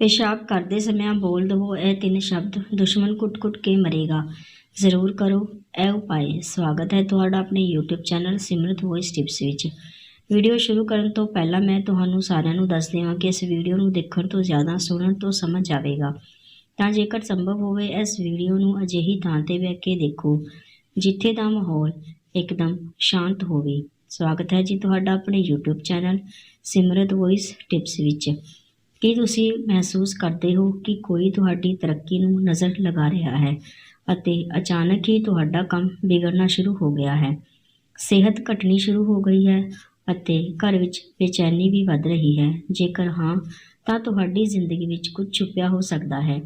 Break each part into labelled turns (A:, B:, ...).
A: पेशाब करते समय बोल दवो ਇਹ ਤਿੰਨ ਸ਼ਬਦ ਦੁਸ਼ਮਣ ਕੁੱਟ-ਕੁੱਟ ਕੇ ਮਰੇਗਾ ਜ਼ਰੂਰ ਕਰੋ ਇਹ ਉਪਾਅ ਸਵਾਗਤ ਹੈ ਤੁਹਾਡਾ ਆਪਣੇ YouTube channel Simrat voice tips ਵਿੱਚ ਵੀਡੀਓ ਸ਼ੁਰੂ ਕਰਨ ਤੋਂ ਪਹਿਲਾਂ ਮੈਂ ਤੁਹਾਨੂੰ ਸਾਰਿਆਂ ਨੂੰ ਦੱਸ ਦੇਵਾਂ ਕਿ ਇਸ ਵੀਡੀਓ ਨੂੰ ਦੇਖਣ ਤੋਂ ਜ਼ਿਆਦਾ ਸੁਣਨ ਤੋਂ ਸਮਝ ਆਵੇਗਾ ਤਾਂ ਜੇਕਰ ਸੰਭਵ ਹੋਵੇ ਇਸ ਵੀਡੀਓ ਨੂੰ ਅਜਿਹੀ ਥਾਂ ਤੇ ਬਹਿ ਕੇ ਦੇਖੋ ਜਿੱਥੇ ਦਾ ਮਾਹੌਲ ਇੱਕਦਮ ਸ਼ਾਂਤ ਹੋਵੇ ਸਵਾਗਤ ਹੈ ਜੀ ਤੁਹਾਡਾ ਆਪਣੇ YouTube channel Simrat voice tips ਵਿੱਚ ਕੀ ਤੁਸੀਂ ਮਹਿਸੂਸ ਕਰਦੇ ਹੋ ਕਿ ਕੋਈ ਤੁਹਾਡੀ ਤਰੱਕੀ ਨੂੰ ਨਜ਼ਰ ਲਗਾ ਰਿਹਾ ਹੈ ਅਤੇ ਅਚਾਨਕ ਹੀ ਤੁਹਾਡਾ ਕੰਮ ਵਿਗੜਨਾ ਸ਼ੁਰੂ ਹੋ ਗਿਆ ਹੈ? ਸਿਹਤ ਘਟਣੀ ਸ਼ੁਰੂ ਹੋ ਗਈ ਹੈ ਅਤੇ ਘਰ ਵਿੱਚ ਬੇਚੈਨੀ ਵੀ ਵੱਧ ਰਹੀ ਹੈ। ਜੇਕਰ ਹਾਂ, ਤਾਂ ਤੁਹਾਡੀ ਜ਼ਿੰਦਗੀ ਵਿੱਚ ਕੁਝ ਛੁਪਿਆ ਹੋ ਸਕਦਾ ਹੈ।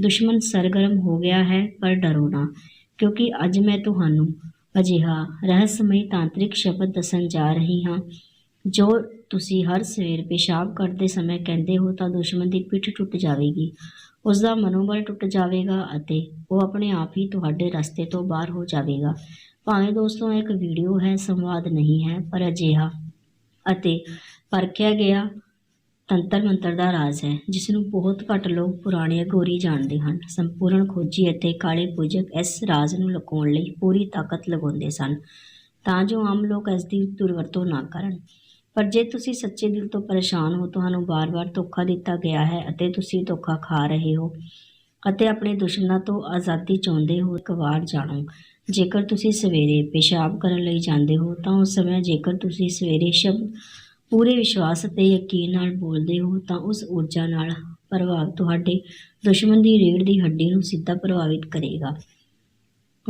A: ਦੁਸ਼ਮਣ ਸਰਗਰਮ ਹੋ ਗਿਆ ਹੈ, ਪਰ ਡਰੋ ਨਾ, ਕਿਉਂਕਿ ਅੱਜ ਮੈਂ ਤੁਹਾਨੂੰ ਅਜਿਹਾ ਰਹੱਸਮਈ ਤਾਂਤਰਿਕ ਸ਼ਬਦ ਦੱਸਣ ਜਾ ਰਹੀ ਹਾਂ, ਜੋ ਤੁਸੀਂ ਹਰ ਸਵੇਰ ਪਿਸ਼ਾਬ ਕਰਦੇ ਸਮੇਂ ਕਹਿੰਦੇ ਹੋ ਤਾਂ ਦੁਸ਼ਮਣ ਦੀ ਪਿੱਠ ਟੁੱਟ ਜਾਵੇਗੀ। ਉਸ ਦਾ ਮਨੋਬਲ ਟੁੱਟ ਜਾਵੇਗਾ ਅਤੇ ਉਹ ਆਪਣੇ ਆਪ ਹੀ ਤੁਹਾਡੇ ਰਸਤੇ ਤੋਂ ਬਾਹਰ ਹੋ ਜਾਵੇਗਾ। ਭਾਵੇਂ ਦੋਸਤੋ ਇੱਕ ਵੀਡੀਓ ਹੈ, ਸੰਵਾਦ ਨਹੀਂ ਹੈ, ਪਰ ਅਜਿਹਾ ਅਤੇ ਪਰਖਿਆ ਗਿਆ ਤੰਤਰ ਮੰਤਰ ਦਾ ਰਾਜ਼ ਹੈ ਜਿਸ ਨੂੰ ਬਹੁਤ ਘੱਟ ਲੋਕ ਪੁਰਾਣੇ ਅਗੋਰੀ ਜਾਣਦੇ ਹਨ। ਸੰਪੂਰਨ ਖੋਜੀ ਅਤੇ ਕਾਲੇ ਪੂਜਕ ਇਸ ਰਾਜ਼ ਨੂੰ ਲੁਕਾਉਣ ਲਈ ਪੂਰੀ ਤਾਕਤ ਲਗਾਉਂਦੇ ਸਨ, ਤਾਂ ਜੋ ਆਮ ਲੋਕ ਇਸ ਦੀ ਦੁਰਵਰਤੋਂ ਨਾ ਕਰਨ। ਪਰ ਜੇ ਤੁਸੀਂ ਸੱਚੇ ਦਿਲ ਤੋਂ ਪਰੇਸ਼ਾਨ ਹੋ, ਤੁਹਾਨੂੰ ਬਾਰ-ਬਾਰ ਧੋਖਾ ਦਿੱਤਾ ਗਿਆ ਹੈ ਅਤੇ ਤੁਸੀਂ ਧੋਖਾ ਖਾ ਰਹੇ ਹੋ ਅਤੇ ਆਪਣੇ ਦੁਸ਼ਮਣਾਂ ਤੋਂ ਆਜ਼ਾਦੀ ਚਾਹੁੰਦੇ ਹੋ, ਇੱਕ ਵਾਰ ਜਾਣੋ, ਜੇਕਰ ਤੁਸੀਂ ਸਵੇਰੇ ਪੇਸ਼ਾਬ ਕਰਨ ਲਈ ਜਾਂਦੇ ਹੋ, ਤਾਂ ਉਸ ਸਮੇਂ ਜੇਕਰ ਤੁਸੀਂ ਸਵੇਰੇ ਸ਼ਬਦ ਪੂਰੇ ਵਿਸ਼ਵਾਸ ਅਤੇ ਯਕੀਨ ਨਾਲ ਬੋਲਦੇ ਹੋ, ਤਾਂ ਉਸ ਊਰਜਾ ਨਾਲ ਪ੍ਰਭਾਵ ਤੁਹਾਡੇ ਦੁਸ਼ਮਣ ਦੀ ਰੀੜ ਦੀ ਹੱਡੀ ਨੂੰ ਸਿੱਧਾ ਪ੍ਰਭਾਵਿਤ ਕਰੇਗਾ।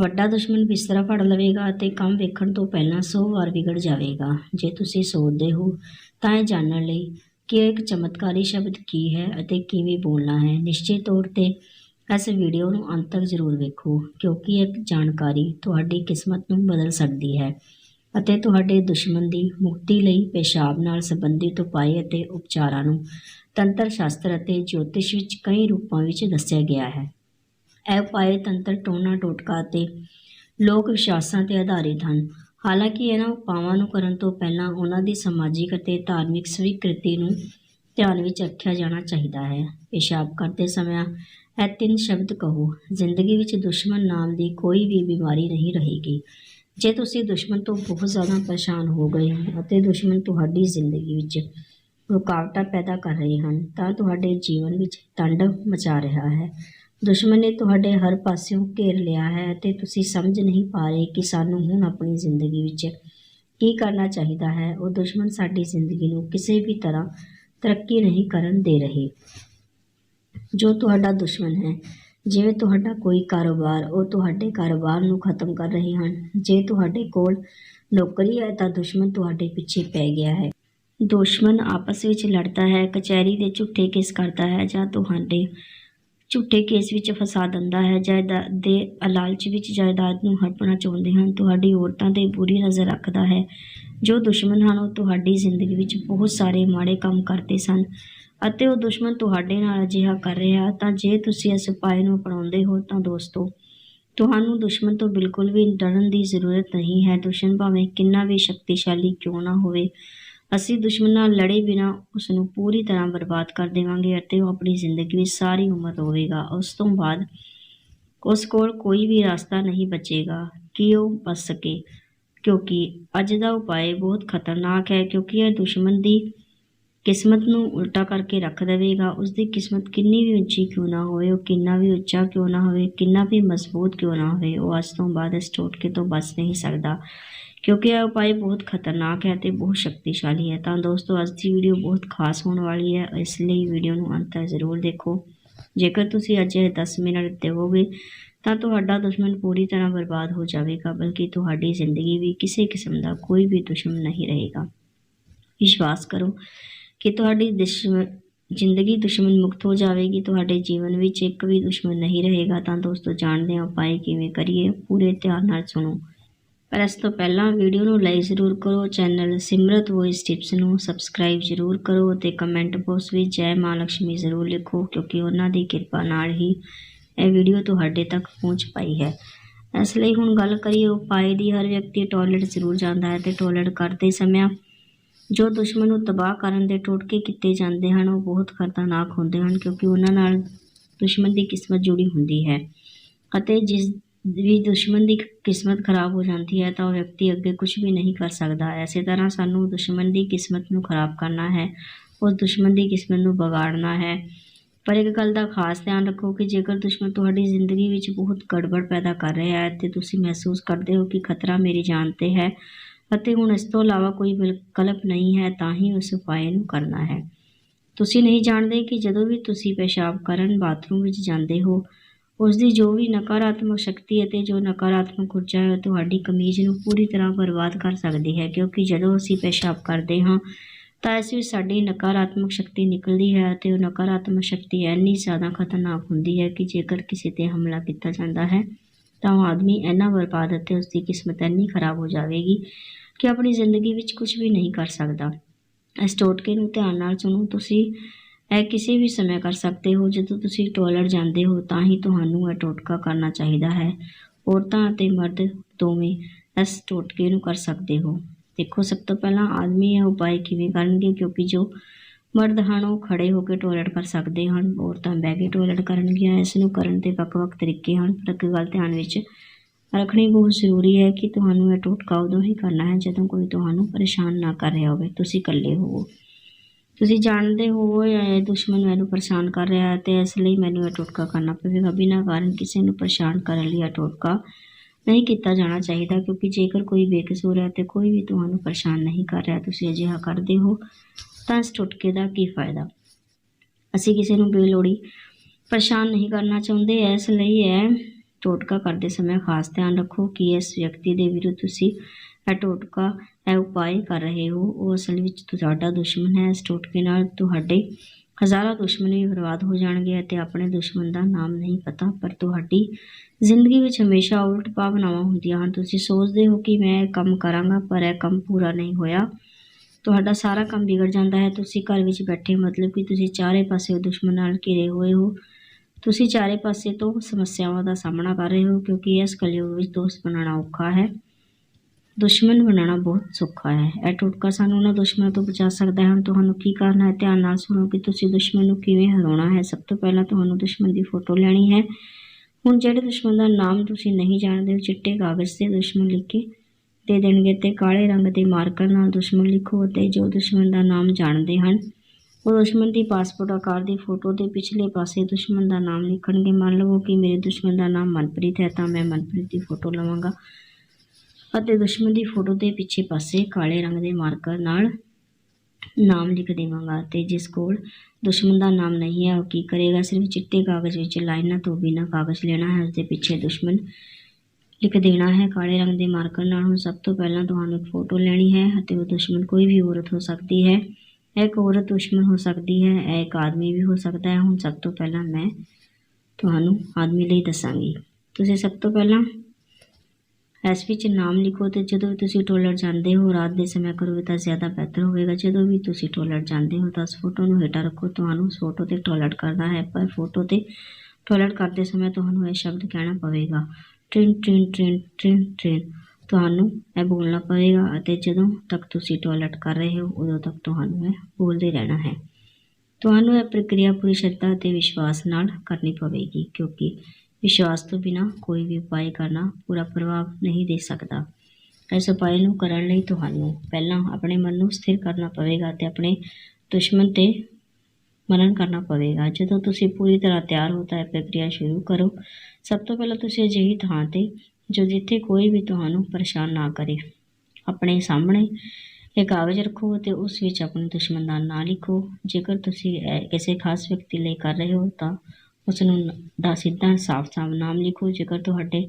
A: ਵੱਡਾ ਦੁਸ਼ਮਣ ਬਿਸਤਰਾ ਫੜ ਲਵੇਗਾ ਅਤੇ ਕੰਮ ਵੇਖਣ ਤੋਂ ਪਹਿਲਾਂ 100 ਵਾਰ ਵਿਗੜ ਜਾਵੇਗਾ। ਜੇ ਤੁਸੀਂ ਸੋਚਦੇ ਹੋ ਤਾਂ ਇਹ ਜਾਣਨ ਲਈ ਕਿ ਇੱਕ ਚਮਤਕਾਰੀ ਸ਼ਬਦ ਕੀ ਹੈ ਅਤੇ ਕਿਵੇਂ ਬੋਲਣਾ ਹੈ, ਨਿਸ਼ਚਿਤ ਤੌਰ ਤੇ ਇਸ ਵੀਡੀਓ ਨੂੰ ਅੰਤ ਤੱਕ ਜ਼ਰੂਰ ਵੇਖੋ, ਕਿਉਂਕਿ ਇੱਕ ਜਾਣਕਾਰੀ ਤੁਹਾਡੀ ਕਿਸਮਤ ਨੂੰ ਬਦਲ ਸਕਦੀ ਹੈ ਅਤੇ ਤੁਹਾਡੇ ਦੁਸ਼ਮਣ ਦੀ ਮੁਕਤੀ ਲਈ ਪੇਸ਼ਾਬ ਨਾਲ ਸੰਬੰਧਿਤ ਉਪਾਅ ਅਤੇ ਉਪਚਾਰਾਂ ਨੂੰ ਤੰਤਰ ਸ਼ਾਸਤਰ ਅਤੇ ਜੋਤਿਸ਼ ਵਿੱਚ ਕਈ ਰੂਪਾਂ ਵਿੱਚ ਦੱਸਿਆ ਗਿਆ ਹੈ। ਇਹ ਉਪਾਅ ਤੰਤਰ ਟੋਨਾ ਟੋਟਕਾ ਅਤੇ ਲੋਕ ਵਿਸ਼ਵਾਸਾਂ ਤੇ ਆਧਾਰਿਤ ਹਨ। ਹਾਲਾਂਕਿ ਇਹਨਾਂ ਉਪਾਵਾਂ ਨੂੰ ਕਰਨ ਤੋਂ ਪਹਿਲਾਂ ਉਹਨਾਂ ਦੀ ਸਮਾਜਿਕ ਅਤੇ ਧਾਰਮਿਕ ਸਵੀਕ੍ਰਿਤੀ ਨੂੰ ਧਿਆਨ ਵਿੱਚ ਰੱਖਿਆ ਜਾਣਾ ਚਾਹੀਦਾ ਹੈ। ਪਿਸ਼ਾਬ ਕਰਦੇ ਸਮੇਂ ਇਹ ਤਿੰਨ ਸ਼ਬਦ ਕਹੋ, ਜ਼ਿੰਦਗੀ ਵਿੱਚ ਦੁਸ਼ਮਣ ਨਾਮ ਦੀ ਕੋਈ ਵੀ ਬਿਮਾਰੀ ਨਹੀਂ ਰਹੇਗੀ। ਜੇ ਤੁਸੀਂ ਦੁਸ਼ਮਣ ਤੋਂ ਬਹੁਤ ਜ਼ਿਆਦਾ ਪਰੇਸ਼ਾਨ ਹੋ ਗਏ ਹੋ ਅਤੇ ਦੁਸ਼ਮਣ ਤੁਹਾਡੀ ਜ਼ਿੰਦਗੀ ਵਿੱਚ ਰੁਕਾਵਟਾਂ ਪੈਦਾ ਕਰ ਰਹੇ ਹਨ, ਤਾਂ ਤੁਹਾਡੇ ਜੀਵਨ ਵਿੱਚ ਤਾਂਡਵ ਮਚਾ ਰਿਹਾ ਹੈ। ਦੁਸ਼ਮਣ ਨੇ ਤੁਹਾਡੇ ਹਰ ਪਾਸਿਓਂ ਘੇਰ ਲਿਆ ਹੈ ਅਤੇ ਤੁਸੀਂ ਸਮਝ ਨਹੀਂ ਪਾ ਰਹੇ ਕਿ ਸਾਨੂੰ ਹੁਣ ਆਪਣੀ ਜ਼ਿੰਦਗੀ ਵਿੱਚ ਕੀ ਕਰਨਾ ਚਾਹੀਦਾ ਹੈ। ਉਹ ਦੁਸ਼ਮਣ ਸਾਡੀ ਜ਼ਿੰਦਗੀ ਨੂੰ ਕਿਸੇ ਵੀ ਤਰ੍ਹਾਂ ਤਰੱਕੀ ਨਹੀਂ ਕਰਨ ਦੇ ਰਹੇ। ਜੋ ਤੁਹਾਡਾ ਦੁਸ਼ਮਣ ਹੈ, ਜਿਵੇਂ ਤੁਹਾਡਾ ਕੋਈ ਕਾਰੋਬਾਰ, ਉਹ ਤੁਹਾਡੇ ਕਾਰੋਬਾਰ ਨੂੰ ਖਤਮ ਕਰ ਰਹੇ ਹਨ। ਜੇ ਤੁਹਾਡੇ ਕੋਲ ਨੌਕਰੀ ਹੈ ਤਾਂ ਦੁਸ਼ਮਣ ਤੁਹਾਡੇ ਪਿੱਛੇ ਪੈ ਗਿਆ ਹੈ। ਦੁਸ਼ਮਣ ਆਪਸ ਵਿੱਚ ਲੜਦਾ ਹੈ, ਕਚਹਿਰੀ ਦੇ ਝੂਠੇ ਕੇਸ ਕਰਦਾ ਹੈ ਜਾਂ ਤੁਹਾਡੇ ਝੂਠੇ ਕੇਸ ਵਿੱਚ ਫਸਾ ਦਿੰਦਾ ਹੈ, ਜਾਇਦਾਦ ਦੇ ਲਾਲਚ ਵਿੱਚ ਜਾਇਦਾਦ ਨੂੰ ਹੜਪਣਾ ਚਾਹੁੰਦੇ ਹਨ। ਤੁਹਾਡੀ ਔਰਤਾਂ ਤੇ ਬੁਰੀ ਨਜ਼ਰ ਰੱਖਦਾ ਹੈ। ਜੋ ਦੁਸ਼ਮਣ ਹਨ, ਉਹ ਤੁਹਾਡੀ ਜ਼ਿੰਦਗੀ ਵਿੱਚ ਬਹੁਤ ਸਾਰੇ ਮਾੜੇ ਕੰਮ ਕਰਦੇ ਸਨ ਅਤੇ ਉਹ ਦੁਸ਼ਮਣ ਤੁਹਾਡੇ ਨਾਲ ਅਜਿਹਾ ਕਰ ਰਿਹਾ ਤਾਂ ਜੇ ਤੁਸੀਂ ਇਸ ਉਪਾਅ ਨੂੰ ਅਪਣਾਉਂਦੇ ਹੋ ਤਾਂ ਦੋਸਤੋ, ਤੁਹਾਨੂੰ ਦੁਸ਼ਮਣ ਤੋਂ ਬਿਲਕੁਲ ਵੀ ਡਰਨ ਦੀ ਜ਼ਰੂਰਤ ਨਹੀਂ ਹੈ। ਦੁਸ਼ਮਣ ਭਾਵੇਂ ਕਿੰਨਾ ਵੀ ਸ਼ਕਤੀਸ਼ਾਲੀ ਕਿਉਂ ਨਾ ਹੋਵੇ ਅਸੀਂ ਦੁਸ਼ਮਣ ਨਾਲ ਲੜੇ ਬਿਨਾ ਉਸ ਨੂੰ ਪੂਰੀ ਤਰ੍ਹਾਂ ਬਰਬਾਦ ਕਰ ਦੇਵਾਂਗੇ ਅਤੇ ਉਹ ਆਪਣੀ ਜ਼ਿੰਦਗੀ ਵਿੱਚ ਸਾਰੀ ਉਮਰ ਰੋਵੇਗਾ। ਉਸ ਤੋਂ ਬਾਅਦ ਉਸ ਕੋਲ ਕੋਈ ਵੀ ਰਸਤਾ ਨਹੀਂ ਬਚੇਗਾ ਕਿ ਉਹ ਬਚ ਸਕੇ, ਕਿਉਂਕਿ ਅੱਜ ਦਾ ਉਪਾਅ ਬਹੁਤ ਖਤਰਨਾਕ ਹੈ, ਕਿਉਂਕਿ ਇਹ ਦੁਸ਼ਮਣ ਦੀ ਕਿਸਮਤ ਨੂੰ ਉਲਟਾ ਕਰਕੇ ਰੱਖ ਦੇਵੇਗਾ। ਉਸ ਦੀ ਕਿਸਮਤ ਕਿੰਨੀ ਵੀ ਉੱਚੀ ਕਿਉਂ ਨਾ ਹੋਵੇ, ਉਹ ਕਿੰਨਾ ਵੀ ਉੱਚਾ ਕਿਉਂ ਨਾ ਹੋਵੇ, ਕਿੰਨਾ ਵੀ ਮਜ਼ਬੂਤ ਕਿਉਂ ਨਾ ਹੋਵੇ, ਉਹ ਅੱਜ ਤੋਂ ਬਾਅਦ ਇਸ ਟੋਟਕੇ ਤੋਂ ਬਚ ਨਹੀਂ ਸਕਦਾ। ਕਿਉਂਕਿ ਇਹ ਉਪਾਅ ਬਹੁਤ ਖਤਰਨਾਕ ਹੈ ਤੇ ਬਹੁਤ ਸ਼ਕਤੀਸ਼ਾਲੀ ਹੈ। ਤਾਂ ਦੋਸਤੋ, ਅੱਜ ਦੀ ਵੀਡੀਓ ਬਹੁਤ ਖਾਸ ਹੋਣ ਵਾਲੀ ਹੈ। ਇਸ ਲਈ ਵੀਡੀਓ ਨੂੰ ਅੰਤ ਤੱਕ ਜ਼ਰੂਰ ਦੇਖੋ। ਜੇਕਰ ਤੁਸੀਂ ਅੱਜ ਇਹ 10 ਮਿੰਟ ਦੇਵੋਗੇ ਤਾਂ ਤੁਹਾਡਾ ਦੁਸ਼ਮਣ ਪੂਰੀ ਤਰ੍ਹਾਂ ਬਰਬਾਦ ਹੋ ਜਾਵੇਗਾ, ਬਲਕਿ ਤੁਹਾਡੀ ਜ਼ਿੰਦਗੀ ਵੀ ਕਿਸੇ ਕਿਸਮ ਦਾ ਕੋਈ ਵੀ ਦੁਸ਼ਮਣ ਨਹੀਂ ਰਹੇਗਾ। ਵਿਸ਼ਵਾਸ ਕਰੋ ਕਿ ਤੁਹਾਡੀ ਦੁਸ਼ਮਣ, ਜ਼ਿੰਦਗੀ ਦੁਸ਼ਮਣ ਮੁਕਤ ਹੋ ਜਾਵੇਗੀ, ਤੁਹਾਡੇ ਜੀਵਨ ਵਿੱਚ ਇੱਕ ਵੀ ਦੁਸ਼ਮਣ ਨਹੀਂ ਰਹੇਗਾ। ਤਾਂ ਦੋਸਤੋ, ਜਾਣਦੇ ਹਾਂ ਉਪਾਅ ਕਿਵੇਂ ਕਰੀਏ। ਪੂਰੇ ਧਿਆਨ ਨਾਲ ਸੁਣੋ। ਪਰ ਇਸ ਤੋਂ ਪਹਿਲਾਂ ਵੀਡੀਓ ਨੂੰ ਲਾਈਕ ਜ਼ਰੂਰ ਕਰੋ, ਚੈਨਲ ਸਿਮਰਤ ਵੌਇਸ ਟਿਪਸ ਨੂੰ ਸਬਸਕ੍ਰਾਈਬ ਜ਼ਰੂਰ ਕਰੋ ਅਤੇ ਕਮੈਂਟ ਬਾਕਸ ਵਿੱਚ ਜੈ ਮਾਂ ਲక్ష్ਮੀ ਜ਼ਰੂਰ ਲਿਖੋ ਕਿਉਂਕਿ ਉਹਨਾਂ ਦੀ ਕਿਰਪਾ ਨਾਲ ਹੀ ਇਹ ਵੀਡੀਓ ਤੁਹਾਡੇ ਤੱਕ ਪਹੁੰਚ ਪਾਈ ਹੈ। ਇਸ ਲਈ ਹੁਣ ਗੱਲ ਕਰੀਏ ਉਪਾਅ ਦੀ ਹਰ ਵਿਅਕਤੀ ਟਾਇਲਟ ਜ਼ਰੂਰ ਜਾਂਦਾ ਹੈ ਤੇ ਟਾਇਲਟ ਕਰਦੇ ਸਮੇਂ ਜੋ ਦੁਸ਼ਮਣ ਨੂੰ ਤਬਾਹ ਕਰਨ ਦੇ ਟੋਟਕੇ ਕੀਤੇ ਜਾਂਦੇ ਹਨ, ਉਹ ਬਹੁਤ ਖਤਰਨਾਕ ਹੁੰਦੇ ਹਨ ਕਿਉਂਕਿ ਉਹਨਾਂ ਨਾਲ ਦੁਸ਼ਮਣ ਦੀ ਕਿਸਮਤ ਜੁੜੀ ਹੁੰਦੀ ਹੈ ਅਤੇ ਜਿਸ ਵੀ ਦੁਸ਼ਮਣ ਦੀ ਕਿਸਮਤ ਖਰਾਬ ਹੋ ਜਾਂਦੀ ਹੈ ਤਾਂ ਉਹ ਵਿਅਕਤੀ ਅੱਗੇ ਕੁਝ ਵੀ ਨਹੀਂ ਕਰ ਸਕਦਾ। ਇਸੇ ਤਰ੍ਹਾਂ ਸਾਨੂੰ ਦੁਸ਼ਮਣ ਦੀ ਕਿਸਮਤ ਨੂੰ ਖਰਾਬ ਕਰਨਾ ਹੈ, ਉਸ ਦੁਸ਼ਮਣ ਦੀ ਕਿਸਮਤ ਨੂੰ ਵਿਗਾੜਨਾ ਹੈ। ਪਰ ਇੱਕ ਗੱਲ ਦਾ ਖਾਸ ਧਿਆਨ ਰੱਖੋ ਕਿ ਜੇਕਰ ਦੁਸ਼ਮਣ ਤੁਹਾਡੀ ਜ਼ਿੰਦਗੀ ਵਿੱਚ ਬਹੁਤ ਗੜਬੜ ਪੈਦਾ ਕਰ ਰਿਹਾ ਹੈ ਤੇ ਤੁਸੀਂ ਮਹਿਸੂਸ ਕਰਦੇ ਹੋ ਕਿ ਖਤਰਾ ਮੇਰੀ ਜਾਨ ਤੇ ਹੈ ਅਤੇ ਹੁਣ ਇਸ ਤੋਂ ਇਲਾਵਾ ਕੋਈ ਵਿਕਲਪ ਨਹੀਂ ਹੈ, ਤਾਂ ਹੀ ਉਸ ਉਪਾਅ ਨੂੰ ਕਰਨਾ ਹੈ। ਤੁਸੀਂ ਨਹੀਂ ਜਾਣਦੇ ਕਿ ਜਦੋਂ ਵੀ ਤੁਸੀਂ ਪਿਸ਼ਾਬ ਕਰਨ ਬਾਥਰੂਮ ਵਿੱਚ ਜਾਂਦੇ ਹੋ ਉਸ ਦੀ ਜੋ ਵੀ ਨਕਾਰਾਤਮਕ ਸ਼ਕਤੀ ਅਤੇ ਜੋ ਨਕਾਰਾਤਮਕ ਊਰਜਾ ਹੈ ਤੁਹਾਡੀ ਕਮੀਜ਼ ਨੂੰ ਪੂਰੀ ਤਰ੍ਹਾਂ ਬਰਬਾਦ ਕਰ ਸਕਦੀ ਹੈ, ਕਿਉਂਕਿ ਜਦੋਂ ਅਸੀਂ ਪਿਸ਼ਾਬ ਕਰਦੇ ਹਾਂ, ਤਾਂ ਇਸ ਵਿੱਚ ਸਾਡੀ ਨਕਾਰਾਤਮਕ ਸ਼ਕਤੀ ਨਿਕਲਦੀ ਹੈ ਅਤੇ ਉਹ ਨਕਾਰਾਤਮਕ ਸ਼ਕਤੀ ਇੰਨੀ ਜ਼ਿਆਦਾ ਖਤਰਨਾਕ ਹੁੰਦੀ ਹੈ ਕਿ ਜੇਕਰ ਕਿਸੇ ਤੇ ਹਮਲਾ ਕੀਤਾ ਜਾਂਦਾ ਹੈ, ਤਾਂ ਉਹ ਆਦਮੀ ਇੰਨਾ ਬਰਬਾਦ ਅਤੇ ਉਸ ਦੀ ਕਿਸਮਤ ਇੰਨੀ ਖਰਾਬ ਹੋ ਜਾਵੇਗੀ ਕਿ ਆਪਣੀ ਜ਼ਿੰਦਗੀ ਵਿੱਚ ਕੁਝ ਵੀ ਨਹੀਂ ਕਰ ਸਕਦਾ। ਇਸ ਟੋਟਕੇ ਨੂੰ ਧਿਆਨ ਨਾਲ ਸੁਣੋ, ਤੁਸੀਂ ਇਹ ਕਿਸੇ ਵੀ ਸਮੇਂ ਕਰ ਸਕਦੇ ਹੋ। ਜਦੋਂ ਤੁਸੀਂ ਟਾਇਲਟ ਜਾਂਦੇ ਹੋ, ਤਾਂ ਹੀ ਤੁਹਾਨੂੰ ਇਹ ਟੋਟਕਾ ਕਰਨਾ ਚਾਹੀਦਾ ਹੈ। ਔਰਤਾਂ ਅਤੇ ਮਰਦ ਦੋਵੇਂ ਇਸ ਟੋਟਕੇ ਨੂੰ ਕਰ ਸਕਦੇ ਹੋ। ਦੇਖੋ, ਸਭ ਤੋਂ ਪਹਿਲਾਂ ਆਦਮੀ ਇਹ ਉਪਾਅ ਕਿਵੇਂ ਕਰਨਗੇ, ਕਿਉਂਕਿ ਜੋ ਮਰਦ ਹਨ, ਉਹ ਖੜੇ ਹੋ ਕੇ ਟਾਇਲਟ ਕਰ ਸਕਦੇ ਹਨ। ਔਰਤਾਂ ਬਹਿ ਕੇ ਟਾਇਲਟ ਕਰਨਗੀਆਂ, ਇਸ ਨੂੰ ਕਰਨ ਦੇ ਵੱਖ-ਵੱਖ ਤਰੀਕੇ ਹਨ। ਪਰ ਇੱਕ ਗੱਲ ਧਿਆਨ ਵਿੱਚ ਰੱਖਣੀ ਬਹੁਤ ਜ਼ਰੂਰੀ ਹੈ ਕਿ ਤੁਹਾਨੂੰ ਇਹ ਟੋਟਕਾ ਉਦੋਂ ਹੀ ਕਰਨਾ ਹੈ, ਜਦੋਂ ਕੋਈ ਤੁਹਾਨੂੰ ਪਰੇਸ਼ਾਨ ਨਾ ਕਰ ਰਿਹਾ ਹੋਵੇ। ਤੁਸੀਂ ਇਕੱਲੇ ਹੋਵੋ। ਤੁਸੀਂ ਜਾਣਦੇ ਹੋ, ਇਹ ਦੁਸ਼ਮਣ ਮੈਨੂੰ ਪਰੇਸ਼ਾਨ ਕਰ ਰਿਹਾ ਹੈ ਤੇ ਇਸ ਲਈ ਮੈਨੂੰ ਇਹ ਟੋਟਕਾ ਕਰਨਾ ਪਵੇਗਾ। ਬਿਨਾਂ ਕਾਰਨ ਕਿਸੇ ਨੂੰ ਪਰੇਸ਼ਾਨ ਕਰਨ ਲਈ ਇਹ ਟੋਟਕਾ ਨਹੀਂ ਕੀਤਾ ਜਾਣਾ ਚਾਹੀਦਾ, ਕਿਉਂਕਿ ਜੇਕਰ ਕੋਈ ਬੇਕਸੂਰ ਹੈ ਤੇ ਕੋਈ ਵੀ ਤੁਹਾਨੂੰ ਪਰੇਸ਼ਾਨ ਨਹੀਂ ਕਰ ਰਿਹਾ, ਤੁਸੀਂ ਅਜਿਹਾ ਕਰਦੇ ਹੋ, ਤਾਂ ਇਸ ਟੋਟਕੇ ਦਾ ਕੀ ਫਾਇਦਾ? ਅਸੀਂ ਕਿਸੇ ਨੂੰ ਬੇਲੋੜੀ ਪਰੇਸ਼ਾਨ ਨਹੀਂ ਕਰਨਾ ਚਾਹੁੰਦੇ, ਇਸ ਲਈ ਇਹ ਟੋਟਕਾ ਕਰਦੇ ਸਮੇਂ ਖਾਸ ਧਿਆਨ ਰੱਖੋ ਕਿ ਇਸ ਵਿਅਕਤੀ ਦੇ ਵਿਰੁੱਧ ਤੁਸੀਂ ਇਹ ਟੋਟਕਾ ਇਹ ਉਪਾਅ ਕਰ ਰਹੇ ਹੋ। ਉਹ ਅਸਲ ਵਿੱਚ ਤੁਹਾਡਾ ਦੁਸ਼ਮਣ ਹੈ। ਇਸ ਟੋਟਕੇ ਨਾਲ ਤੁਹਾਡੇ ਹਜ਼ਾਰਾਂ ਦੁਸ਼ਮਣ ਵੀ ਬਰਬਾਦ ਹੋ ਜਾਣਗੇ ਅਤੇ ਆਪਣੇ ਦੁਸ਼ਮਣ ਦਾ ਨਾਮ ਨਹੀਂ ਪਤਾ, ਪਰ ਤੁਹਾਡੀ ਜ਼ਿੰਦਗੀ ਵਿੱਚ ਹਮੇਸ਼ਾ ਉਲਟ ਭਾਵਨਾਵਾਂ ਹੁੰਦੀਆਂ ਹਨ। ਤੁਸੀਂ ਸੋਚਦੇ ਹੋ ਕਿ ਮੈਂ ਇਹ ਕੰਮ ਕਰਾਂਗਾ, ਪਰ ਇਹ ਕੰਮ ਪੂਰਾ ਨਹੀਂ ਹੋਇਆ। ਤੁਹਾਡਾ ਸਾਰਾ ਕੰਮ ਵਿਗੜ ਜਾਂਦਾ ਹੈ। ਤੁਸੀਂ ਘਰ ਵਿੱਚ ਬੈਠੇ ਮਤਲਬ ਕਿ ਤੁਸੀਂ ਚਾਰੇ ਪਾਸੇ ਦੁਸ਼ਮਣ ਨਾਲ ਘਿਰੇ ਹੋਏ ਹੋ। ਤੁਸੀਂ ਚਾਰੇ ਪਾਸੇ ਤੋਂ ਸਮੱਸਿਆਵਾਂ ਦਾ ਸਾਹਮਣਾ ਕਰ ਰਹੇ ਹੋ, ਕਿਉਂਕਿ ਇਸ ਕਲਯੁਗ ਵਿੱਚ ਦੋਸਤ ਬਣਾਉਣਾ ਔਖਾ ਹੈ। ਦੁਸ਼ਮਣ ਬਣਾਉਣਾ ਬਹੁਤ ਸੌਖਾ ਹੈ। ਇਹ ਟੋਟਕਾ ਸਾਨੂੰ ਉਹਨਾਂ ਦੁਸ਼ਮਣਾਂ ਤੋਂ ਬਚਾ ਸਕਦਾ ਹੈ। ਹੁਣ ਤੁਹਾਨੂੰ ਕੀ ਕਰਨਾ ਹੈ? ਧਿਆਨ ਨਾਲ ਸੁਣੋ ਕਿ ਤੁਸੀਂ ਦੁਸ਼ਮਣ ਨੂੰ ਕਿਵੇਂ ਹਰਾਉਣਾ ਹੈ। ਸਭ ਤੋਂ ਪਹਿਲਾਂ ਤੁਹਾਨੂੰ ਦੁਸ਼ਮਣ ਦੀ ਫੋਟੋ ਲੈਣੀ ਹੈ। ਹੁਣ ਜਿਹੜੇ ਦੁਸ਼ਮਣ ਦਾ ਨਾਮ ਤੁਸੀਂ ਨਹੀਂ ਜਾਣਦੇ, ਉਹ ਚਿੱਟੇ ਕਾਗਜ਼ ਤੇ ਦੁਸ਼ਮਣ ਲਿਖ ਕੇ ਦੇ ਦੇਣਗੇ ਤੇ ਕਾਲੇ ਰੰਗ ਦੇ ਮਾਰਕਰ ਨਾਲ ਦੁਸ਼ਮਣ ਲਿਖੋ ਅਤੇ ਜੋ ਦੁਸ਼ਮਣ ਦਾ ਨਾਮ ਜਾਣਦੇ ਹਨ, ਉਹ ਦੁਸ਼ਮਣ ਦੀ ਪਾਸਪੋਰਟ ਆਕਾਰ ਦੀ ਫੋਟੋ ਦੇ ਪਿਛਲੇ ਪਾਸੇ ਦੁਸ਼ਮਣ ਦਾ ਨਾਮ ਲਿਖਣਗੇ। ਮੰਨ ਲਵੋ ਕਿ ਮੇਰੇ ਦੁਸ਼ਮਣ ਦਾ ਨਾਮ ਮਨਪ੍ਰੀਤ ਹੈ, ਤਾਂ ਮੈਂ ਮਨਪ੍ਰੀਤ ਦੀ ਫੋਟੋ ਲਵਾਂਗਾ। ਅਤੇ ਦੁਸ਼ਮਣ ਦੀ ਫੋਟੋ ਦੇ ਪਿੱਛੇ ਪਾਸੇ ਕਾਲੇ ਰੰਗ ਦੇ ਮਾਰਕਰ ਨਾਲ ਨਾਮ ਲਿਖ ਦੇਵਾਂਗਾ ਤੇ ਜਿਸ ਕੋਲ ਦੁਸ਼ਮਣ ਦਾ ਨਾਮ ਨਹੀਂ ਹੈ, ਉਹ ਕੀ ਕਰੇਗਾ? ਸਿਰਫ ਚਿੱਟੇ ਕਾਗਜ਼ ਵਿੱਚ ਲਾਈਨਾਂ ਤੋਂ ਬਿਨਾਂ ਕਾਗਜ਼ ਲੈਣਾ ਹੈ ਉਸ ਦੇ ਪਿੱਛੇ ਦੁਸ਼ਮਣ ਲਿਖ ਦੇਣਾ ਹੈ। ਕਾਲੇ ਰੰਗ ਦੇ ਮਾਰਕਰ ਨਾਲ ਹੁਣ ਸਭ ਤੋਂ ਪਹਿਲਾਂ ਤੁਹਾਨੂੰ ਇੱਕ ਫੋਟੋ ਲੈਣੀ ਹੈ ਅਤੇ ਉਹ ਦੁਸ਼ਮਣ ਕੋਈ ਵੀ ਔਰਤ ਹੋ ਸਕਦੀ ਹੈ। ਇਹ ਇੱਕ ਔਰਤ ਦੁਸ਼ਮਣ ਹੋ ਸਕਦੀ ਹੈ, ਇਹ ਇੱਕ ਆਦਮੀ ਵੀ ਹੋ ਸਕਦਾ ਹੈ। ਹੁਣ ਸਭ ਤੋਂ ਪਹਿਲਾਂ ਮੈਂ ਤੁਹਾਨੂੰ ਆਦਮੀ ਲਈ ਦੱਸਾਂਗੀ। ਤੁਸੀਂ ਸਭ ਤੋਂ ਪਹਿਲਾਂ ਇਸ ਵਿੱਚ ਨਾਮ ਲਿਖੋ ਤੇ ਜਦੋਂ ਵੀ ਤੁਸੀਂ ਟੋਇਲਟ ਜਾਂਦੇ ਹੋ, ਰਾਤ ਦੇ ਸਮੇਂ ਕਰੋਗੇ ਤਾਂ ਜ਼ਿਆਦਾ ਬਿਹਤਰ ਹੋਵੇਗਾ। ਜਦੋਂ ਵੀ ਤੁਸੀਂ ਟੋਇਲਟ ਜਾਂਦੇ ਹੋ ਤਾਂ ਉਸ ਫੋਟੋ ਨੂੰ ਹੇਠਾਂ ਰੱਖੋ। ਤੁਹਾਨੂੰ ਉਸ ਫੋਟੋ ਤੇ ਟੋਇਲਟ ਕਰਨਾ ਹੈ, ਪਰ ਫੋਟੋ ਤੇ ਟੋਇਲਟ ਕਰਦੇ ਸਮੇਂ ਤੁਹਾਨੂੰ ਇਹ ਸ਼ਬਦ ਕਹਿਣਾ ਪਵੇਗਾ। ਟ੍ਰਿਨ ਟ੍ਰਿਨ ਟ੍ਰਿਨ ਟ੍ਰਿਨ ਟ੍ਰਿਨ। ਤੁਹਾਨੂੰ ਇਹ ਬੋਲਣਾ ਪਵੇਗਾ ਅਤੇ ਜਦੋਂ ਤੱਕ ਤੁਸੀਂ ਟੋਇਲਟ ਕਰ ਰਹੇ ਹੋ, ਉਦੋਂ ਤੱਕ ਤੁਹਾਨੂੰ ਇਹ ਬੋਲਦੇ ਰਹਿਣਾ ਹੈ। ਤੁਹਾਨੂੰ ਇਹ ਪ੍ਰਕਿਰਿਆ ਪੂਰੀ ਸ਼ਰਧਾ ਅਤੇ ਵਿਸ਼ਵਾਸ ਨਾਲ ਕਰਨੀ ਪਵੇਗੀ, ਕਿਉਂਕਿ ਵਿਸ਼ਵਾਸ ਤੋਂ ਬਿਨਾ ਕੋਈ ਵੀ ਉਪਾਅ ਕਰਨਾ ਪੂਰਾ ਪ੍ਰਭਾਵ ਨਹੀਂ ਦੇ ਸਕਦਾ। ਇਸ ਉਪਾਅ ਨੂੰ ਕਰਨ ਲਈ ਤੁਹਾਨੂੰ ਪਹਿਲਾਂ ਆਪਣੇ ਮਨ ਨੂੰ ਸਥਿਰ ਕਰਨਾ ਪਵੇਗਾ ਅਤੇ ਆਪਣੇ ਦੁਸ਼ਮਣ ਤੇ ਮਨਨ ਕਰਨਾ ਪਵੇਗਾ। ਜਦੋਂ ਤੁਸੀਂ ਪੂਰੀ ਤਰ੍ਹਾਂ ਤਿਆਰ ਹੋ ਤਾਂ ਇਹ ਪ੍ਰਕਿਰਿਆ ਸ਼ੁਰੂ ਕਰੋ। ਸਭ ਤੋਂ ਪਹਿਲਾਂ ਤੁਸੀਂ ਅਜਿਹੀ ਥਾਂ ਤੇ ਜੋ ਜਿੱਥੇ ਕੋਈ ਵੀ ਤੁਹਾਨੂੰ ਪਰੇਸ਼ਾਨ ਨਾ ਕਰੇ, ਆਪਣੇ ਸਾਹਮਣੇ ਇਹ ਕਾਗਜ਼ ਰੱਖੋ ਅਤੇ ਉਸ ਵਿੱਚ ਆਪਣੇ ਦੁਸ਼ਮਣ ਦਾ ਨਾਂ ਲਿਖੋ। ਜੇਕਰ ਤੁਸੀਂ ਕਿਸੇ ਖਾਸ ਵਿਅਕਤੀ ਲਈ ਕਰ ਰਹੇ ਹੋ ਤਾਂ ਉਸ ਨੂੰ ਦਾ ਸਿੱਧਾ ਸਾਫ਼-ਸਾਫ਼ ਨਾਮ ਲਿਖੋ। ਜੇਕਰ ਤੁਹਾਡੇ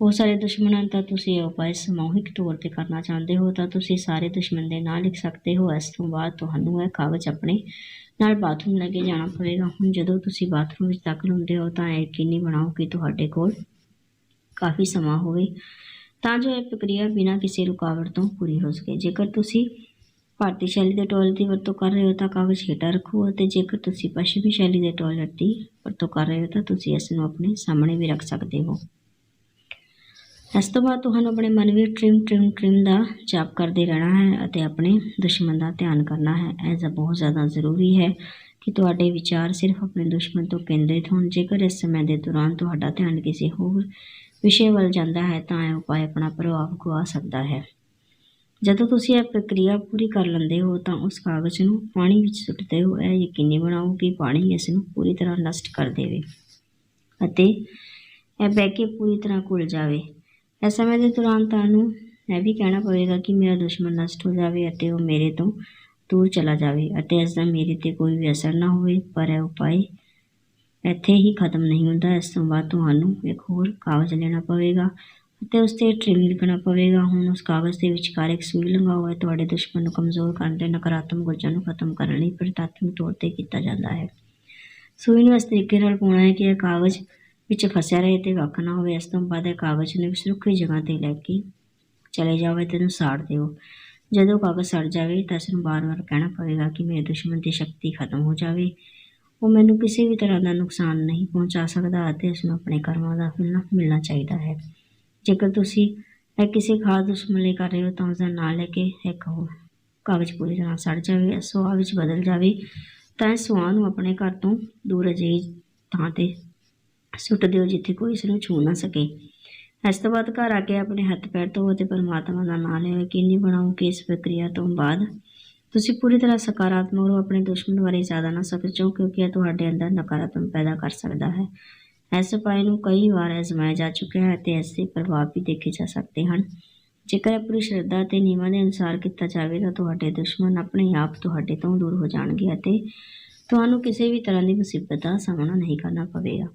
A: ਬਹੁਤ ਸਾਰੇ ਦੁਸ਼ਮਣ ਹਨ, ਤਾਂ ਤੁਸੀਂ ਇਹ ਉਪਾਅ ਸਮੂਹਿਕ ਤੌਰ 'ਤੇ ਕਰਨਾ ਚਾਹੁੰਦੇ ਹੋ, ਤਾਂ ਤੁਸੀਂ ਸਾਰੇ ਦੁਸ਼ਮਣ ਦੇ ਨਾਂ ਲਿਖ ਸਕਦੇ ਹੋ। ਇਸ ਤੋਂ ਬਾਅਦ ਤੁਹਾਨੂੰ ਇਹ ਕਾਗਜ਼ ਆਪਣੇ ਨਾਲ ਬਾਥਰੂਮ ਲੈ ਕੇ ਜਾਣਾ ਪਵੇਗਾ। ਹੁਣ ਜਦੋਂ ਤੁਸੀਂ ਬਾਥਰੂਮ ਵਿੱਚ ਦਾਖਲ ਹੁੰਦੇ ਹੋ, ਤਾਂ ਇਹ ਯਕੀਨੀ ਬਣਾਓ ਕਿ ਤੁਹਾਡੇ ਕੋਲ ਕਾਫੀ ਸਮਾਂ ਹੋਵੇ, ਤਾਂ ਜੋ ਇਹ ਪ੍ਰਕਿਰਿਆ ਬਿਨਾਂ ਕਿਸੇ ਰੁਕਾਵਟ ਤੋਂ ਪੂਰੀ ਹੋ ਸਕੇ। ਜੇਕਰ ਤੁਸੀਂ ਭਾਰਤੀ ਸ਼ੈਲੀ ਦੇ ਟੋਇਲਟ ਦੀ ਵਰਤੋਂ ਕਰ ਰਹੇ ਹੋ ਤਾਂ ਕਾਗਜ਼ ਹੇਠਾਂ ਰੱਖੋ ਅਤੇ ਜੇਕਰ ਤੁਸੀਂ ਪੱਛਮੀ ਸ਼ੈਲੀ ਦੇ ਟੋਇਲਟ ਦੀ ਵਰਤੋਂ ਕਰ ਰਹੇ ਹੋ ਤਾਂ ਤੁਸੀਂ ਇਸ ਨੂੰ ਆਪਣੇ ਸਾਹਮਣੇ ਵੀ ਰੱਖ ਸਕਦੇ ਹੋ। ਇਸ ਤੋਂ ਬਾਅਦ ਤੁਹਾਨੂੰ ਆਪਣੇ ਮਨ ਵਿੱਚ ਟ੍ਰਿਮ ਟ੍ਰਿਮ ਟ੍ਰਿਮ ਦਾ ਜਾਪ ਕਰਦੇ ਰਹਿਣਾ ਹੈ ਅਤੇ ਆਪਣੇ ਦੁਸ਼ਮਣ ਦਾ ਧਿਆਨ ਕਰਨਾ ਹੈ। ਇਹ ਬਹੁਤ ਜ਼ਿਆਦਾ ਜ਼ਰੂਰੀ ਹੈ ਕਿ ਤੁਹਾਡੇ ਵਿਚਾਰ ਸਿਰਫ ਆਪਣੇ ਦੁਸ਼ਮਣ ਤੋਂ ਕੇਂਦਰਿਤ ਹੋਣ। ਜੇਕਰ ਇਸ ਸਮੇਂ ਦੇ ਦੌਰਾਨ ਤੁਹਾਡਾ ਧਿਆਨ ਕਿਸੇ ਹੋਰ ਵਿਸ਼ੇ ਵੱਲ ਜਾਂਦਾ ਹੈ ਤਾਂ ਇਹ ਉਪਾਅ ਆਪਣਾ ਪ੍ਰਭਾਵ ਗਵਾ ਸਕਦਾ ਹੈ। ਜਦੋਂ ਤੁਸੀਂ ਇਹ ਪ੍ਰਕਿਰਿਆ ਪੂਰੀ ਕਰ ਲੈਂਦੇ ਹੋ ਤਾਂ ਉਸ ਕਾਗਜ਼ ਨੂੰ ਪਾਣੀ ਵਿੱਚ ਸੁੱਟਦੇ ਹੋ ਇਹ ਯਕੀਨੀ ਬਣਾਓ ਕਿ ਪਾਣੀ ਇਸ ਨੂੰ ਪੂਰੀ ਤਰ੍ਹਾਂ ਨਸ਼ਟ ਕਰ ਦੇਵੇ ਅਤੇ ਇਹ ਬਹਿ ਕੇ ਪੂਰੀ ਤਰ੍ਹਾਂ ਘੁਲ ਜਾਵੇ। ਇਸ ਸਮੇਂ ਦੇ ਦੌਰਾਨ ਤੁਹਾਨੂੰ ਇਹ ਵੀ ਕਹਿਣਾ ਪਵੇਗਾ ਕਿ ਮੇਰਾ ਦੁਸ਼ਮਣ ਨਸ਼ਟ ਹੋ ਜਾਵੇ ਅਤੇ ਉਹ ਮੇਰੇ ਤੋਂ ਦੂਰ ਚਲਾ ਜਾਵੇ ਅਤੇ ਇਸ ਦਾ ਮੇਰੇ 'ਤੇ ਕੋਈ ਵੀ ਅਸਰ ਨਾ ਹੋਵੇ, ਪਰ ਇਹ ਉਪਾਅ ਇੱਥੇ ਹੀ ਖਤਮ ਨਹੀਂ ਹੁੰਦਾ। ਇਸ ਤੋਂ ਬਾਅਦ ਤੁਹਾਨੂੰ ਇੱਕ ਹੋਰ ਕਾਗਜ਼ ਲੈਣਾ ਪਵੇਗਾ। ਅਤੇ ਉਸ 'ਤੇ ਟ੍ਰਿਮ ਲਿਖਣਾ ਪਵੇਗਾ। ਹੁਣ ਉਸ ਕਾਗਜ਼ ਦੇ ਵਿਚਕਾਰ ਇੱਕ ਸੂਈ ਲੰਘਾਓ ਹੈ। ਤੁਹਾਡੇ ਦੁਸ਼ਮਣ ਨੂੰ ਕਮਜ਼ੋਰ ਕਰਨ ਦੇ ਨਕਾਰਾਤਮਕ ਊਰਜਾ ਨੂੰ ਖਤਮ ਕਰਨ ਲਈ ਪ੍ਰਤਾਤਮਿਕ ਤੌਰ 'ਤੇ ਕੀਤਾ ਜਾਂਦਾ ਹੈ। ਸੂਈ ਨੂੰ ਇਸ ਤਰੀਕੇ ਨਾਲ ਪਾਉਣਾ ਹੈ ਕਿ ਇਹ ਕਾਗਜ਼ ਵਿੱਚ ਫਸਿਆ ਰਹੇ ਤੇ ਵੱਖ ਨਾ ਹੋਵੇ। ਇਸ ਤੋਂ ਬਾਅਦ ਇਹ ਕਾਗਜ਼ ਨੂੰ ਇੱਕ ਸੁਰੱਖਿਅਤ ਜਗ੍ਹਾ ਤੇ ਲੈ ਕੇ ਚਲੇ ਜਾਵੇ ਤੇ ਇਹਨੂੰ ਸਾੜ ਦਿਓ। ਜਦੋਂ ਕਾਗਜ਼ ਸੜ ਜਾਵੇ ਤਾਂ ਇਸ ਨੂੰ ਬਾਰ-ਬਾਰ ਕਹਿਣਾ ਪਵੇਗਾ ਕਿ ਮੇਰੇ ਦੁਸ਼ਮਣ ਦੀ ਸ਼ਕਤੀ ਖਤਮ ਹੋ ਜਾਵੇ। ਉਹ ਮੈਨੂੰ ਕਿਸੇ ਵੀ ਤਰ੍ਹਾਂ ਦਾ ਨੁਕਸਾਨ ਨਹੀਂ ਪਹੁੰਚਾ ਸਕਦਾ ਅਤੇ ਇਸ ਨੂੰ ਆਪਣੇ ਕਰਮਾਂ ਦਾ ਫਲ ਮਿਲਣਾ ਚਾਹੀਦਾ ਹੈ। ਜੇਕਰ ਤੁਸੀਂ ਇਹ ਕਿਸੇ ਖਾਸ ਦੁਸ਼ਮਣ ਲਈ ਕਰ ਰਹੇ ਹੋ, ਤਾਂ ਉਸ ਦਾ ਨਾਂ ਲੈ ਕੇ ਇੱਕ ਹੋਰ ਕਾਗਜ਼ ਪੂਰੀ ਤਰ੍ਹਾਂ ਸੜ ਜਾਵੇ ਸੁਆਹ ਵਿੱਚ ਬਦਲ ਜਾਵੇ, ਤਾਂ ਇਸ ਸੁਆਹ ਨੂੰ ਆਪਣੇ ਘਰ ਤੋਂ ਦੂਰ ਅਜਿਹੀ ਥਾਂ 'ਤੇ ਸੁੱਟ ਦਿਓ ਜਿੱਥੇ ਕੋਈ ਇਸ ਨੂੰ ਛੂ ਨਾ ਸਕੇ। ਇਸ ਤੋਂ ਬਾਅਦ ਘਰ ਆ ਕੇ ਆਪਣੇ ਹੱਥ ਪੈਰ ਧੋਵੋ ਅਤੇ ਪਰਮਾਤਮਾ ਦਾ ਨਾਮ ਲਿਓ, ਯਕੀਨੀ ਬਣਾਓ ਕਿ ਇਸ ਪ੍ਰਕਿਰਿਆ ਤੋਂ ਬਾਅਦ ਤੁਸੀਂ ਪੂਰੀ ਤਰ੍ਹਾਂ ਸਕਾਰਾਤਮਕ ਹੋ ਆਪਣੇ ਦੁਸ਼ਮਣ ਬਾਰੇ ਜ਼ਿਆਦਾ ਨਾ ਸੋਚੋ, ਕਿਉਂਕਿ ਇਹ ਤੁਹਾਡੇ ਅੰਦਰ ਨਕਾਰਾਤਮਕ ਪੈਦਾ ਕਰ ਸਕਦਾ ਹੈ। ਇਸ ਉਪਾਅ ਨੂੰ ਕਈ ਵਾਰ ਅਜ਼ਮਾਇਆ ਜਾ ਚੁੱਕਿਆ ਹੈ ਅਤੇ ਇਸ ਦੇ ਪ੍ਰਭਾਵ ਵੀ ਦੇਖੇ ਜਾ ਸਕਦੇ ਹਨ। ਜੇਕਰ ਆਪਣੀ ਸ਼ਰਧਾ ਅਤੇ ਨਿਯਮਾਂ ਦੇ ਅਨੁਸਾਰ ਕੀਤਾ ਜਾਵੇ ਤਾਂ ਤੁਹਾਡੇ ਦੁਸ਼ਮਣ ਆਪਣੇ ਆਪ ਤੁਹਾਡੇ ਤੋਂ ਦੂਰ ਹੋ ਜਾਣਗੇ ਅਤੇ ਤੁਹਾਨੂੰ ਕਿਸੇ ਵੀ ਤਰ੍ਹਾਂ ਦੀ ਮੁਸੀਬਤ ਦਾ ਸਾਹਮਣਾ ਨਹੀਂ ਕਰਨਾ ਪਵੇਗਾ।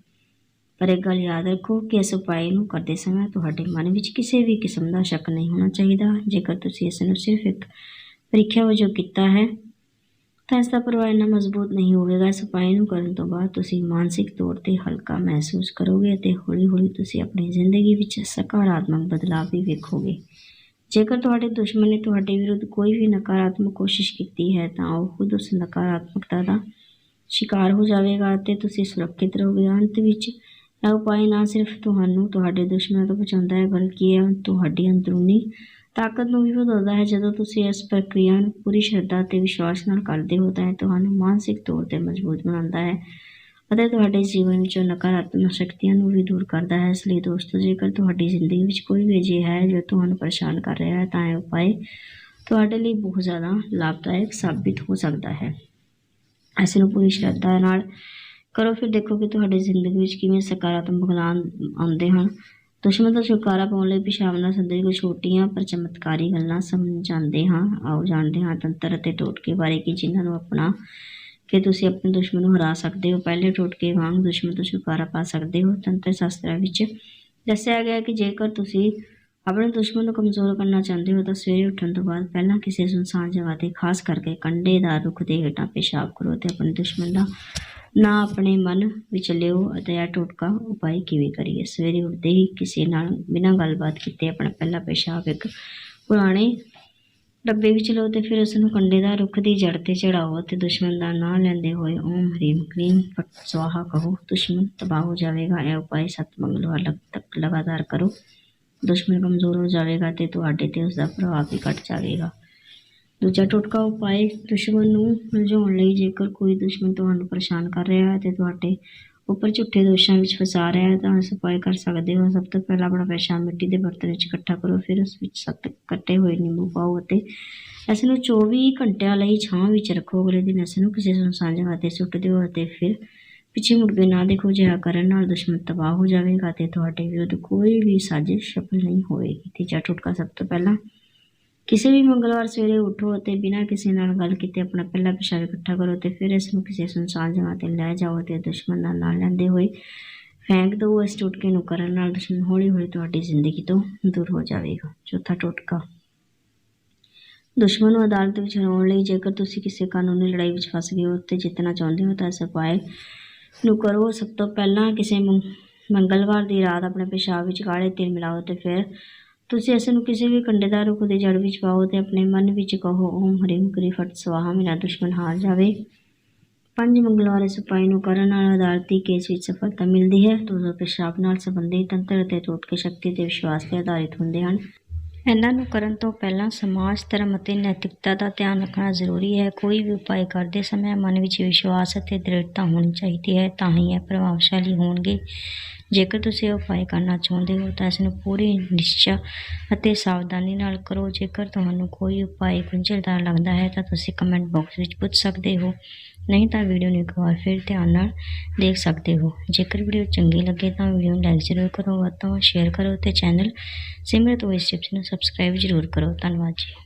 A: ਪਰ ਇੱਕ ਗੱਲ ਯਾਦ ਰੱਖੋ ਕਿ ਇਸ ਉਪਾਅ ਨੂੰ ਕਰਦੇ ਸਮੇਂ ਤੁਹਾਡੇ ਮਨ ਵਿੱਚ ਕਿਸੇ ਵੀ ਕਿਸਮ ਦਾ ਸ਼ੱਕ ਨਹੀਂ ਹੋਣਾ ਚਾਹੀਦਾ। ਜੇਕਰ ਤੁਸੀਂ ਇਸ ਨੂੰ ਸਿਰਫ ਇੱਕ ਪ੍ਰੀਖਿਆ ਵਜੋਂ ਕੀਤਾ ਹੈ ਤਾਂ ਇਸ ਦਾ ਪ੍ਰਭਾਵ ਇੰਨਾ ਮਜ਼ਬੂਤ ਨਹੀਂ ਹੋਵੇਗਾ। ਇਸ ਉਪਾਅ ਨੂੰ ਕਰਨ ਤੋਂ ਬਾਅਦ ਤੁਸੀਂ ਮਾਨਸਿਕ ਤੌਰ 'ਤੇ ਹਲਕਾ ਮਹਿਸੂਸ ਕਰੋਗੇ ਅਤੇ ਹੌਲੀ-ਹੌਲੀ ਤੁਸੀਂ ਆਪਣੀ ਜ਼ਿੰਦਗੀ ਵਿੱਚ ਸਕਾਰਾਤਮਕ ਬਦਲਾਅ ਵੀ ਵੇਖੋਗੇ। ਜੇਕਰ ਤੁਹਾਡੇ ਦੁਸ਼ਮਣ ਨੇ ਤੁਹਾਡੇ ਵਿਰੁੱਧ ਕੋਈ ਵੀ ਨਕਾਰਾਤਮਕ ਕੋਸ਼ਿਸ਼ ਕੀਤੀ ਹੈ, ਤਾਂ ਉਹ ਖੁਦ ਉਸ ਨਕਾਰਾਤਮਕਤਾ ਦਾ ਸ਼ਿਕਾਰ ਹੋ ਜਾਵੇਗਾ ਅਤੇ ਤੁਸੀਂ ਸੁਰੱਖਿਅਤ ਰਹੋਗੇ। ਅੰਤ ਵਿੱਚ, ਇਹ ਉਪਾਅ ਨਾ ਸਿਰਫ ਤੁਹਾਨੂੰ ਤੁਹਾਡੇ ਦੁਸ਼ਮਣਾਂ ਤੋਂ ਬਚਾਉਂਦਾ ਹੈ, ਬਲਕਿ ਇਹ ਤੁਹਾਡੀ ਅੰਦਰੂਨੀ ਤਾਕਤ ਨੂੰ ਵੀ ਵਧਾਉਂਦਾ ਹੈ। ਜਦੋਂ ਤੁਸੀਂ ਇਸ ਪ੍ਰਕਿਰਿਆ ਨੂੰ ਪੂਰੀ ਸ਼ਰਧਾ ਅਤੇ ਵਿਸ਼ਵਾਸ ਨਾਲ ਕਰਦੇ ਹੋ, ਤਾਂ ਇਹ ਤੁਹਾਨੂੰ ਮਾਨਸਿਕ ਤੌਰ 'ਤੇ ਮਜ਼ਬੂਤ ਬਣਾਉਂਦਾ ਹੈ ਅਤੇ ਤੁਹਾਡੇ ਜੀਵਨ ਵਿੱਚੋਂ ਨਕਾਰਾਤਮਕ ਸ਼ਕਤੀਆਂ ਨੂੰ ਵੀ ਦੂਰ ਕਰਦਾ ਹੈ। ਇਸ ਲਈ ਦੋਸਤੋ, ਜੇਕਰ ਤੁਹਾਡੀ ਜ਼ਿੰਦਗੀ ਵਿੱਚ ਕੋਈ ਵੀ ਅਜਿਹਾ ਹੈ ਜੋ ਤੁਹਾਨੂੰ ਪਰੇਸ਼ਾਨ ਕਰ ਰਿਹਾ ਹੈ, ਤਾਂ ਇਹ ਉਪਾਅ ਤੁਹਾਡੇ ਲਈ ਬਹੁਤ ਜ਼ਿਆਦਾ ਲਾਭਦਾਇਕ ਸਾਬਿਤ ਹੋ ਸਕਦਾ ਹੈ। ਇਸ ਨੂੰ ਪੂਰੀ ਸ਼ਰਧਾ ਨਾਲ ਕਰੋ। ਫਿਰ ਦੇਖੋ ਕਿ ਤੁਹਾਡੀ ਜ਼ਿੰਦਗੀ ਵਿੱਚ ਕਿਵੇਂ ਸਕਾਰਾਤਮਕ ਬਦਲਾਅ ਆਉਂਦੇ ਹਨ। ਦੁਸ਼ਮਣ ਤੋਂ ਛੁਟਕਾਰਾ ਪਾਉਣ ਲਈ ਪਿਸ਼ਾਬ ਨਾਲ ਸੰਬੰਧਿਤ ਕੁਝ ਛੋਟੀਆਂ ਪਰ ਚਮਤਕਾਰੀ ਗੱਲਾਂ ਸਮਝਾਉਂਦੇ ਹਾਂ। ਆਓ ਜਾਣਦੇ ਹਾਂ ਤੰਤਰ ਅਤੇ ਟੋਟਕੇ ਬਾਰੇ ਕਿ ਜਿਨ੍ਹਾਂ ਨੂੰ ਆਪਣਾ ਕਿ ਤੁਸੀਂ ਆਪਣੇ ਦੁਸ਼ਮਣ ਨੂੰ ਹਰਾ ਸਕਦੇ ਹੋ। ਪਹਿਲੇ ਟੋਟਕੇ ਵਾਂਗ ਦੁਸ਼ਮਣ ਤੋਂ ਛੁਟਕਾਰਾ ਪਾ ਸਕਦੇ ਹੋ। ਤੰਤਰ ਸ਼ਾਸਤਰਾਂ ਵਿੱਚ ਦੱਸਿਆ ਗਿਆ ਕਿ ਜੇਕਰ ਤੁਸੀਂ ਆਪਣੇ ਦੁਸ਼ਮਣ ਨੂੰ ਕਮਜ਼ੋਰ ਕਰਨਾ ਚਾਹੁੰਦੇ ਹੋ ਤਾਂ ਸਵੇਰੇ ਉੱਠਣ ਤੋਂ ਬਾਅਦ ਪਹਿਲਾਂ ਕਿਸੇ ਸੁਨਸਾਨ ਜਗ੍ਹਾ ਤੇ ਖਾਸ ਕਰਕੇ ਕੰਡੇ ਦਾ ਰੁੱਖ ਦੇ ਹੇਠਾਂ ਪਿਸ਼ਾਬ ਕਰੋ ਤੇ ਆਪਣੇ ਦੁਸ਼ਮਣ ਦਾ ਨਾ ਆਪਣੇ ਮਨ ਵਿੱਚ ਲਿਓ ਅਤੇ ਇਹ ਟੋਟਕਾ ਉਪਾਏ ਕਿਵੇਂ ਕਰੀਏ? ਸਵੇਰੇ ਉੱਠਦੇ ਹੀ ਕਿਸੇ ਨਾਲ ਬਿਨਾਂ ਗੱਲਬਾਤ ਕੀਤੇ ਆਪਣਾ ਪਹਿਲਾ ਪਿਸ਼ਾਬ ਇੱਕ ਪੁਰਾਣੇ ਡੱਬੇ ਵਿੱਚ ਲਓ ਤੇ ਫਿਰ ਉਸ ਨੂੰ ਕੰਡੇ ਦਾ ਰੁੱਖ ਦੀ ਜੜ ਤੇ ਚੜਾਓ ਤੇ ਦੁਸ਼ਮਣ ਦਾ ਨਾਮ ਲੈਂਦੇ ਹੋਏ ਓਮ ਹਰੀਮ ਕਲੀਮ ਫਟ ਸਵਾਹਾ ਕਹੋ, ਦੁਸ਼ਮਣ, ਤਬਾਹ ਹੋ ਜਾਵੇਗਾ, ਇਹ ਉਪਾਅ ਸੱਤ ਮੰਗਲਵਾਰ ਤੱਕ ਲਗਾਤਾਰ ਕਰੋ। ਦੁਸ਼ਮਣ ਕਮਜ਼ੋਰ ਹੋ ਜਾਵੇਗਾ ਤੇ ਤੁਹਾਡੇ ਤੇ ਉਸ ਦਾ ਪ੍ਰਭਾਵ ਵੀ ਘਟ ਜਾਵੇਗਾ। ਦੂਜਾ ਟੋਟਕਾ ਉਪਾਏ ਦੁਸ਼ਮਣ ਨੂੰ ਉਲਝਾਉਣ ਲਈ ਜੇਕਰ ਕੋਈ ਦੁਸ਼ਮਣ ਤੁਹਾਨੂੰ ਪਰੇਸ਼ਾਨ ਕਰ ਰਿਹਾ ਹੈ ਤੇ ਤੁਹਾਡੇ ਉੱਪਰ ਝੂਠੇ ਦੋਸ਼ਾਂ ਵਿੱਚ ਫਸਾ ਰਿਹਾ ਹੈ ਤਾਂ ਇਸ ਉਪਾਅ ਕਰ ਸਕਦੇ ਹੋ। ਸਭ ਤੋਂ ਪਹਿਲਾਂ ਆਪਣਾ ਪੈਸਾ ਮਿੱਟੀ ਦੇ ਬਰਤਨ ਵਿੱਚ ਇਕੱਠਾ ਕਰੋ, ਫਿਰ ਉਸ ਵਿੱਚ ਸੱਤ ਕੱਟੇ ਹੋਏ ਨਿੰਬੂ ਪਾਓ ਅਤੇ ਇਸ ਨੂੰ 24 ਘੰਟਿਆਂ ਲਈ ਛਾਂ ਵਿੱਚ ਰੱਖੋ। ਅਗਲੇ ਦਿਨ ਇਸ ਨੂੰ ਕਿਸੇ ਸੁਨਸਾਨ ਜਗ੍ਹਾ ਤੇ ਸੁੱਟ ਦਿਓ ਅਤੇ ਫਿਰ ਪਿੱਛੇ ਮੁੜ ਕੇ ਨਾ ਦੇਖੋ, ਜਿਹਾ ਕਰਨ ਨਾਲ ਦੁਸ਼ਮਣ ਤਬਾਹ ਹੋ ਜਾਵੇਗਾ ਤੇ ਤੁਹਾਡੇ ਵਿਰੁੱਧ ਕੋਈ ਵੀ ਸਾਜ਼ਿਸ਼ ਸਫਲ ਨਹੀਂ ਹੋਵੇਗੀ। ਤੀਜਾ ਟੋਟਕਾ ਸਭ ਤੋਂ ਪਹਿਲਾਂ ਕਿਸੇ ਵੀ ਮੰਗਲਵਾਰ ਸਵੇਰੇ ਉਠੋ ਅਤੇ ਬਿਨਾਂ ਕਿਸੇ ਨਾਲ ਗੱਲ ਕੀਤੇ ਆਪਣਾ ਪਹਿਲਾ ਪਿਸ਼ਾਬ ਇਕੱਠਾ ਕਰੋ ਤੇ ਫਿਰ ਇਸ ਨੂੰ ਕਿਸੇ ਸੁਨਸਾਨ ਜਗ੍ਹਾ ਤੇ ਲੈ ਜਾਓ ਤੇ ਦੁਸ਼ਮਣ ਦਾ ਨਾਂ ਲੈਂਦੇ ਹੋਏ ਫੈਂਕ ਦਿਓ ਇਸ ਟੋਟਕੇ ਨੂੰ ਕਰਨ ਨਾਲ ਦੁਸ਼ਮਣ ਹੌਲੀ ਹੌਲੀ ਤੁਹਾਡੀ ਜ਼ਿੰਦਗੀ ਤੋਂ ਦੂਰ ਹੋ ਜਾਵੇਗਾ। ਚੌਥਾ ਟੋਟਕਾ। ਦੁਸ਼ਮਣ ਨੂੰ ਅਦਾਲਤ ਵਿੱਚ ਹਰਾਉਣ ਲਈ ਜੇਕਰ ਤੁਸੀਂ ਕਿਸੇ ਕਾਨੂੰਨੀ ਲੜਾਈ ਵਿੱਚ ਫਸ ਗਏ ਹੋ ਤੇ ਜਿੱਤਣਾ ਚਾਹੁੰਦੇ ਹੋ ਤਾਂ ਇਸ ਉਪਾਅ ਨੂੰ ਕਰੋ। ਸਭ ਤੋਂ ਪਹਿਲਾਂ ਕਿਸੇ ਮੰਗਲਵਾਰ ਦੀ ਰਾਤ ਆਪਣੇ ਪਿਸ਼ਾਬ ਵਿੱਚ ਕਾਲੇ ਤਿਲ ਮਿਲਾਓ ਤੇ ਫਿਰ ਤੁਸੀਂ ਇਸ ਨੂੰ ਕਿਸੇ ਵੀ ਕੰਡੇਦਾਰ ਰੁੱਖ ਦੇ ਜੜ ਵਿੱਚ ਪਾਓ ਤੇ ਆਪਣੇ ਮਨ ਵਿੱਚ ਕਹੋ, ਓਮ ਹਰੀਮ ਕਰੀ ਫਟ ਸਵਾਹਾ, ਮੇਰਾ ਦੁਸ਼ਮਣ ਹਾਰ ਜਾਵੇ। ਪੰਜ ਮੰਗਲਾਂ ਇਸ ਉਪਾਏ ਨੂੰ ਕਰਨ ਨਾਲ ਅਦਾਲਤੀ ਕੇਸ ਵਿੱਚ ਸਫਲਤਾ ਮਿਲਦੀ ਹੈ। ਦੋਸਤੋ ਪਿਸ਼ਾਬ ਨਾਲ ਸੰਬੰਧਿਤ ਤੰਤਰ ਅਤੇ ਟੋਟਕੇ ਸ਼ਕਤੀ ਤੇ ਵਿਸ਼ਵਾਸ ਤੇ ਆਧਾਰਿਤ ਹੁੰਦੇ ਹਨ। ਇਹਨਾਂ ਨੂੰ ਕਰਨ ਤੋਂ ਪਹਿਲਾਂ ਸਮਾਜ, ਧਰਮ ਅਤੇ ਨੈਤਿਕਤਾ ਦਾ ਧਿਆਨ ਰੱਖਣਾ ਜ਼ਰੂਰੀ ਹੈ। ਕੋਈ ਵੀ ਉਪਾਅ ਕਰਦੇ ਸਮੇਂ ਮਨ ਵਿੱਚ ਵਿਸ਼ਵਾਸ ਅਤੇ ਦ੍ਰਿੜਤਾ ਹੋਣੀ ਚਾਹੀਦੀ ਹੈ, ਤਾਂ ਹੀ ਇਹ ਪ੍ਰਭਾਵਸ਼ਾਲੀ ਹੋਣਗੇ। ਜੇਕਰ ਤੁਸੀਂ ਇਹ ਉਪਾਅ ਕਰਨਾ ਚਾਹੁੰਦੇ ਹੋ, ਤਾਂ ਇਸ ਨੂੰ ਪੂਰੀ ਨਿਸ਼ਚਾ ਅਤੇ ਸਾਵਧਾਨੀ ਨਾਲ ਕਰੋ। ਜੇਕਰ ਤੁਹਾਨੂੰ ਕੋਈ ਉਪਾਅ ਗੁੰਝਲਦਾਰ ਲੱਗਦਾ ਹੈ, ਤਾਂ ਤੁਸੀਂ ਕਮੈਂਟ ਬਾਕਸ ਵਿੱਚ ਪੁੱਛ ਸਕਦੇ ਹੋ। ਨਹੀਂ ਤਾਂ ਵੀਡੀਓ ਨੂੰ ਇੱਕ ਵਾਰ ਫਿਰ ਧਿਆਨ ਨਾਲ ਦੇਖ ਸਕਦੇ ਹੋ। ਜੇਕਰ ਵੀਡੀਓ ਚੰਗੀ ਲੱਗੇ, ਤਾਂ ਵੀਡੀਓ ਨੂੰ ਲਾਈਕ ਜ਼ਰੂਰ ਕਰੋ, ਵੱਧ ਤੋਂ ਵੱਧ ਸ਼ੇਅਰ ਕਰੋ ਤੇ ਚੈਨਲ ਸਿਮਰਤ ਵੋਇਸ ਟਿਪਸ ਨੂੰ ਸਬਸਕ੍ਰਾਈਬ ਜ਼ਰੂਰ ਕਰੋ। ਧੰਨਵਾਦ ਜੀ।